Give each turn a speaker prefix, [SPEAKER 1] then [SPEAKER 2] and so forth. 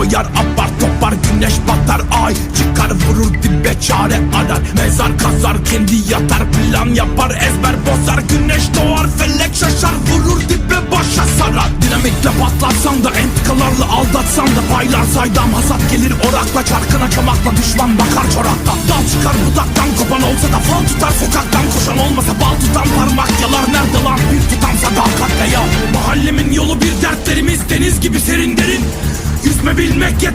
[SPEAKER 1] koyar apar topar güneş batar ay Çıkar vurur dibe çare arar. Mezar kazar kendi yatar plan yapar ezber bozar Güneş doğar felek şaşar vurur dibe başa sarar. Dinamitle patlatsan da entikalarla aldatsan da Paylar saydam hasat gelir orakla Çarkına çamakla düşman bakar çoraktan. Dal çıkar budaktan kopan olsa da fal tutar Sokaktan koşan olmasa bal tutan parmak We make it.